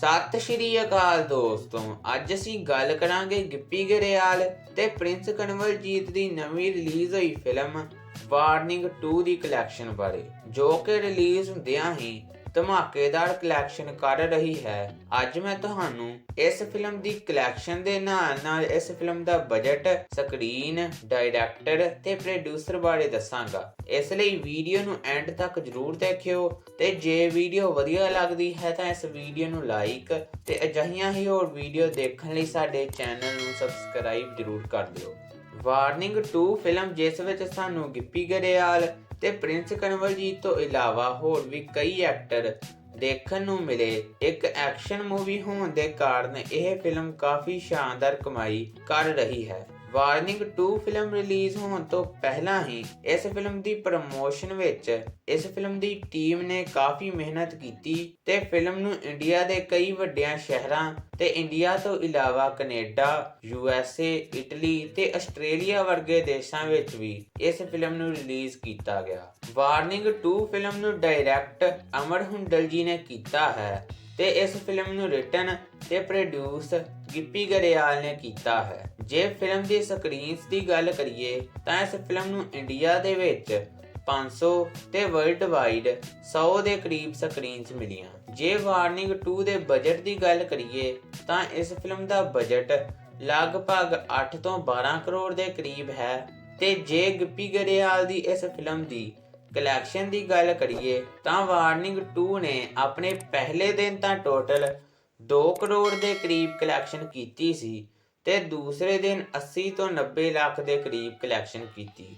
ਸਤਿ ਸ਼੍ਰੀ ਅਕਾਲ ਦੋਸਤੋ, ਅੱਜ ਅਸੀਂ ਗੱਲ ਕਰਾਂਗੇ ਗਿੱਪੀ ਗਰੇਵਾਲ ਤੇ ਪ੍ਰਿੰਸ ਕਨਵਲਜੀਤ ਦੀ ਨਵੀਂ ਰਿਲੀਜ਼ ਹੋਈ ਫਿਲਮ ਵਾਰਨਿੰਗ 2 ਦੀ ਕਲੈਕਸ਼ਨ ਬਾਰੇ, ਜੋ ਕਿ ਰਿਲੀਜ਼ ਹੁੰਦਿਆਂ ਹੀ ਧਮਾਕੇਦਾਰ ਕਲੈਕਸ਼ਨ ਕਰ ਰਹੀ ਹੈ। ਅੱਜ ਮੈਂ ਤੁਹਾਨੂੰ ਇਸ ਫਿਲਮ ਦੀ ਕਲੈਕਸ਼ਨ ਦੇ ਨਾਲ ਨਾਲ ਇਸ ਫਿਲਮ ਦਾ ਬਜਟ ਸਕਰੀਨ ਡਾਇਰੈਕਟਰ ਤੇ ਪ੍ਰੋਡਿਊਸਰ ਬਾਰੇ ਦੱਸਾਂਗਾ। ਇਸ ਲਈ ਵੀਡੀਓ ਨੂੰ ਐਂਡ ਤੱਕ ਜਰੂਰ ਦੇਖਿਓ ਤੇ ਜੇ ਵੀਡੀਓ ਵਧੀਆ ਲੱਗਦੀ ਹੈ ਤਾਂ ਇਸ ਵੀਡੀਓ ਨੂੰ ਲਾਈਕ ਤੇ ਅਜਿਹੀਆਂ ਹੀ ਹੋਰ ਵੀਡੀਓ ਦੇਖਣ ਲਈ ਸਾਡੇ ਚੈਨਲ ਨੂੰ ਸਬਸਕ੍ਰਾਈਬ ਜਰੂਰ ਕਰ ਦਿਓ। ਵਾਰਨਿੰਗ 2 ਫਿਲਮ ਜਿਸ ਵਿੱਚ ਸਾਨੂੰ ਗਿੱਪੀ ਗਰੇਵਾਲ ਤੇ ਪ੍ਰਿੰਸ ਕਨਵਲਜੀਤ ਤੋਂ ਇਲਾਵਾ ਹੋਰ ਵੀ ਕਈ ਐਕਟਰ ਦੇਖਣ ਨੂੰ ਮਿਲੇ। ਇੱਕ ਐਕਸ਼ਨ ਮੂਵੀ ਹੋਣ ਦੇ ਕਾਰਨ ਇਹ ਫਿਲਮ ਕਾਫੀ ਸ਼ਾਨਦਾਰ ਕਮਾਈ ਕਰ ਰਹੀ ਹੈ। ਵਾਰਨਿੰਗ 2 ਫਿਲਮ ਰਿਲੀਜ਼ ਹੋਣ ਤੋਂ ਪਹਿਲਾਂ ਹੀ ਇਸ ਫਿਲਮ ਦੀ ਪ੍ਰਮੋਸ਼ਨ ਵਿੱਚ ਇਸ ਫਿਲਮ ਦੀ ਟੀਮ ਨੇ ਕਾਫੀ ਮਿਹਨਤ ਕੀਤੀ ਤੇ ਫਿਲਮ ਨੂੰ ਇੰਡੀਆ ਦੇ ਕਈ ਵੱਡਿਆਂ ਸ਼ਹਿਰਾਂ ਤੇ ਇੰਡੀਆ ਤੋਂ ਇਲਾਵਾ Canada, U S A, Italy ਤੇ ਆਸਟ੍ਰੇਲੀਆ ਵਰਗੇ ਦੇਸ਼ਾਂ ਵਿੱਚ ਵੀ ਇਸ ਫਿਲਮ ਨੂੰ ਰਿਲੀਜ਼ ਕੀਤਾ ਗਿਆ। ਵਾਰਨਿੰਗ 2 ਫਿਲਮ ਨੂੰ ਡਾਇਰੈਕਟ ਅਮਰ ਹੁੰਡਲ ਜੀ ਨੇ ਕੀਤਾ ਹੈ ਤੇ ਇਸ ਫਿਲਮ ਨੂੰ ਰਿਟਨ ਤੇ ਪ੍ਰੋਡਿਊਸ ਗਿੱਪੀ ਗਰੇਵਾਲ ਨੇ ਕੀਤਾ ਹੈ। ਜੇ ਫਿਲਮ ਦੀ ਸਕਰੀਨਸ ਦੀ ਗੱਲ ਕਰੀਏ, ਤਾਂ ਇਸ ਫਿਲਮ ਨੂੰ ਇੰਡੀਆ ਦੇ ਵਿੱਚ 500 ਤੇ ਵਰਲਡ ਵਾਈਡ 100 ਦੇ ਕਰੀਬ ਸਕਰੀਨਸ ਮਿਲੀਆਂ। ਜੇ ਵਾਰਨਿੰਗ 2 ਦੇ ਬਜਟ ਦੀ ਗੱਲ ਕਰੀਏ, ਤਾਂ ਇਸ ਫਿਲਮ ਦਾ ਬਜਟ ਲਗਭਗ 8 ਤੋਂ 12 ਕਰੋੜ ਦੇ ਕਰੀਬ ਹੈ। ਤੇ ਜੇ ਗਿੱਪੀ ਗਰੇਵਾਲ ਦੀ ਇਸ ਫਿਲਮ ਦੀ ਕਲੈਕਸ਼ਨ ਦੀ ਗੱਲ ਕਰੀਏ, ਤਾਂ ਵਾਰਨਿੰਗ 2 ਨੇ ਆਪਣੇ ਪਹਿਲੇ ਦਿਨ ਤਾਂ ਟੋਟਲ 2 ਕਰੋੜ ਦੇ ਕਰੀਬ ਕਲੈਕਸ਼ਨ ਕੀਤੀ ਸੀ ਤੇ ਦੂਸਰੇ ਦਿਨ 80 ਤੋਂ 90 ਲੱਖ ਦੇ ਕਰੀਬ ਕਲੈਕਸ਼ਨ ਕੀਤੀ।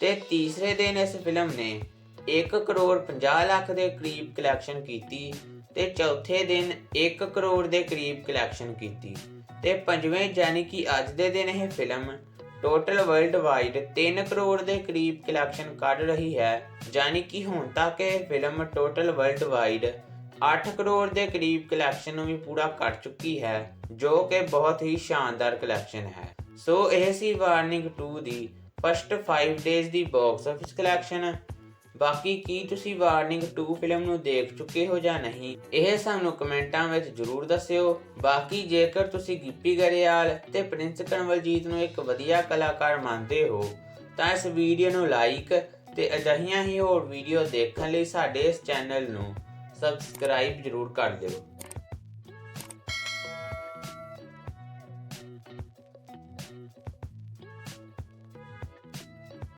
ਤੇ ਤੀਸਰੇ ਦਿਨ ਇਸ ਫਿਲਮ ਨੇ 1 ਕਰੋੜ 50 ਲੱਖ ਦੇ ਕਰੀਬ ਕਲੈਕਸ਼ਨ ਕੀਤੀ ਤੇ ਚੌਥੇ ਦਿਨ 1 ਕਰੋੜ ਦੇ ਕਰੀਬ ਕਲੈਕਸ਼ਨ ਕੀਤੀ। ਤੇ ਪੰਜਵੇਂ ਯਾਨੀ ਕਿ ਅੱਜ ਦੇ ਦਿਨ ਇਹ film total world wide 3 crore ਦੇ ਕਰੀਬ ਕਲੈਕਸ਼ਨ ਕੱਢ ਰਹੀ ਹੈ। ਯਾਨੀ ਕਿ ਹੁਣ ਤੱਕ ਇਹ film total world wide 8 crore ਦੇ ਕਰੀਬ ਕਲੈਕਸ਼ਨ ਨੂੰ ਵੀ ਪੂਰਾ ਕਰ ਚੁੱਕੀ ਹੈ, ਜੋ ਕਿ ਬਹੁਤ ਹੀ ਸ਼ਾਨਦਾਰ ਕਲੈਕਸ਼ਨ ਹੈ। ਸੋ ਇਹ ਸੀ ਵਾਰਨਿੰਗ 2 ਦੀ ਫਸਟ 5 ਡੇਜ਼ ਦੀ ਬਾਕਸ ਆਫਿਸ ਕਲੈਕਸ਼ਨ ਬਾਕੀ ਕੀ ਤੁਸੀਂ ਵਾਰਨਿੰਗ 2 ਫਿਲਮ ਨੂੰ ਦੇਖ ਚੁੱਕੇ ਹੋ ਜਾਂ ਨਹੀਂ, ਇਹ ਸਾਨੂੰ ਕਮੈਂਟਾਂ ਵਿੱਚ ਜਰੂਰ ਦੱਸਿਓ। ਬਾਕੀ ਜੇਕਰ ਤੁਸੀਂ ਗਿੱਪੀ ਗਰੇਵਾਲ ਤੇ ਪ੍ਰਿੰਸ ਕਨਵਲਜੀਤ ਨੂੰ ਇੱਕ ਵਧੀਆ ਕਲਾਕਾਰ ਮੰਨਦੇ ਹੋ, ਤਾਂ ਇਸ ਵੀਡੀਓ ਨੂੰ ਲਾਈਕ ਤੇ ਅਜਿਹੀਆਂ ਹੀ ਹੋਰ ਵੀਡੀਓ ਦੇਖਣ ਲਈ ਸਾਡੇ ਇਸ ਚੈਨਲ ਨੂੰ ਸਬਸਕ੍ਰਾਈਬ ਜਰੂਰ ਕਰ ਦਿਓ।